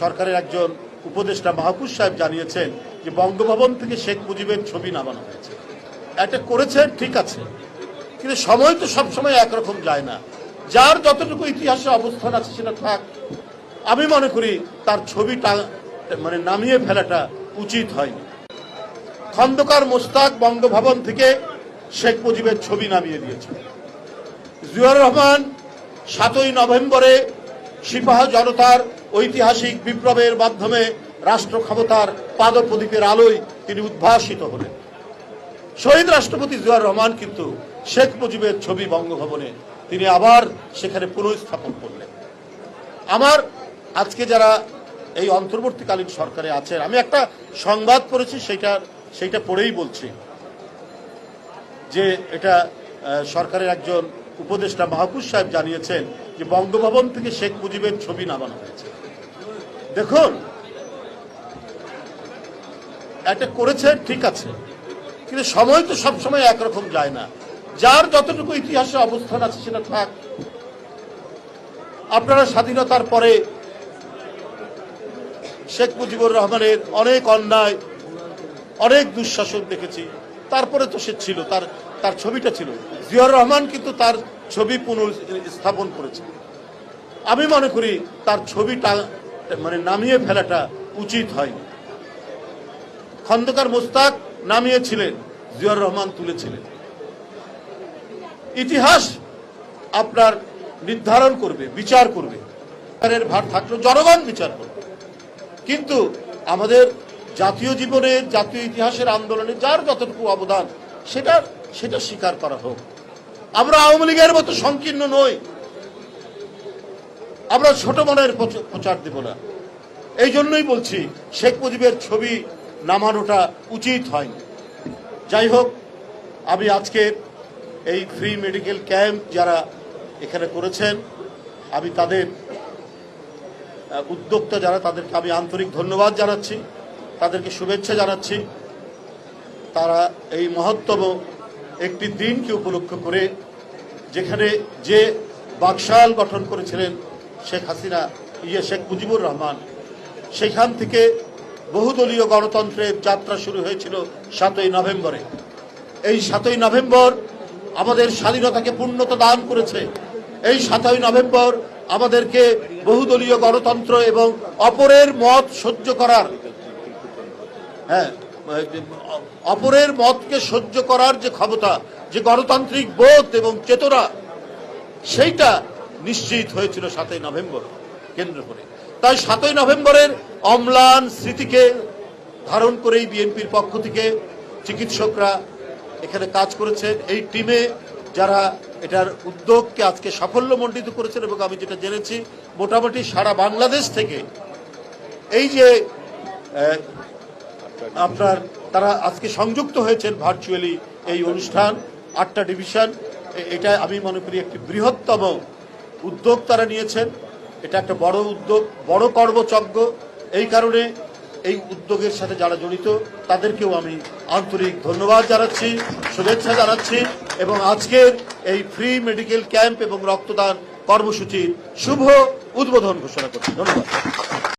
সরকারের একজন উপদেষ্টা মাহফুজ সাহেব জানিয়েছেন যে বঙ্গভবন থেকে শেখ মুজিবের ছবি নামানো হয়েছে। এটা করেছেন, ঠিক আছে। কিন্তু সময় তো সবসময় একরকম যায় না। যার যতটুকু ইতিহাসে অবস্থান আছে সেটা থাক। আমি মনে করি তার ছবিটা মানে নামিয়ে ফেলাটা উচিত হয়নি। খন্দকার মোস্তাক বঙ্গভবন থেকে শেখ মুজিবের ছবি নামিয়ে দিয়েছে। জিয়াউর রহমান সাতই নভেম্বরে সিপাহ জনতার ঐতিহাসিক বিপ্লবের মাধ্যমে রাষ্ট্র ক্ষমতার পাদপ্রদীপের আলোয় তিনি উদ্ভাসিত হলেন। শহীদ রাষ্ট্রপতি জিয়াউর রহমান কিন্তু শেখ মুজিবের ছবি বঙ্গভবনে তিনি আবার সেখানে পুনঃস্থাপন করলেন। আমার আজকে যারা এই অন্তর্বর্তীকালীন সরকারে আছেন, আমি একটা সংবাদ পড়েছি, সেটা সেইটা পড়েই বলছি যে এটা সরকারের একজন উপদেষ্টা মাহফুজ সাহেব জানিয়েছেন যে বঙ্গভবন থেকে শেখ মুজিবের ছবি নামানো হয়েছে। দেখুন। এটা করেছে, ঠিক আছে। কিন্তু সময় তো সবসময় একরকম যায় না। যার যতটুকু ইতিহাসে অবস্থান আছে, সেটা থাক। আপনারা স্বাধীনতার পরে শেখ মুজিবুর রহমানের অনেক অন্যায়, অনেক দুঃশাসন দেখেছি। তারপরে তো সে ছিল, তার তার ছবিটা ছিল। জিয়াউর রহমান কিন্তু তার ছবি পুনঃস্থাপন করেছে। আমি মনে করি তার ছবিটা মানে নামিয়ে ফেলাটা উচিত হয়নি। খন্দকার মোস্তাক নামিয়েছিলেন, জিয়াউর রহমান তুলেছিলেন। ইতিহাস আপনার নির্ধারণ করবে, বিচার করবে। ভার থাকলেও জনগণ বিচার করবে। কিন্তু আমাদের জাতীয় জীবনে, জাতীয় ইতিহাসের আন্দোলনে যার যতটুকু অবদান, সেটা সেটা স্বীকার করা হোক। আমরা আওয়ামী লীগের মতো সংকীর্ণ নই। আমরা ছোট মনের প্রচ- প্রচার দেব না। এই জন্যই বলছি, শেখ মুজিবের ছবি নামানোটা উচিত হয়নি। যাই হোক, আমি আজকে এই ফ্রি মেডিকেল ক্যাম্প যারা এখানে করেছেন, আমি তাদের উদ্যোক্তা যারা, তাদেরকে আমি আন্তরিক ধন্যবাদ জানাচ্ছি, তাদেরকে শুভেচ্ছা জানাচ্ছি। তারা এই মহত্তম একটি দিনকে উপলক্ষ করে, যেখানে যে বাকশাল গঠন করেছিলেন শেখ হাসিনা ইয়ে শেখ মুজিবুর রহমান, সেখান থেকে বহুদলীয় গণতন্ত্রের যাত্রা শুরু হয়েছিল সাতই নভেম্বরে। এই সাতই নভেম্বর আমাদের স্বাধীনতাকে পূর্ণতা দান করেছে। এই সাতই নভেম্বর আমাদেরকে বহুদলীয় গণতন্ত্র এবং অপরের মত সহ্য করার হ্যাঁ অপরের মতকে সহ্য করার যে ক্ষমতা, যে গণতান্ত্রিক বোধ এবং চেতনা, সেইটা নিশ্চিত হয়েছিল সাতই নভেম্বর কেন্দ্র করে। তাই সাতই নভেম্বরের অম্লান স্মৃতিকে ধারণ করেই বিএনপির পক্ষ থেকে চিকিৎসকরা এখানে কাজ করেছেন। এই টিমে যারা এটার উদ্যোগকে আজকে সাফল্য সাফল্যমণ্ডিত করেছেন এবং আমি যেটা জেনেছি, মোটামুটি সারা বাংলাদেশ থেকে এই যে আপনার, তারা আজকে সংযুক্ত হয়েছেন ভার্চুয়ালি এই অনুষ্ঠান, আটটা ডিভিশন এটা আমি মনে করি একটি বৃহত্তম উদ্যোগ তারা নিয়েছেন। এটা একটা বড় উদ্যোগ, বড় কর্মযজ্ঞ এই কারণে এই উদ্যোগের সাথে যারা জড়িত, তাদেরকেও আমি আন্তরিক ধন্যবাদ জানাচ্ছি, শুভেচ্ছা জানাচ্ছি এবং আজকের এই ফ্রি মেডিকেল ক্যাম্প এবং রক্তদান কর্মসূচির শুভ উদ্বোধন ঘোষণা করছি। ধন্যবাদ।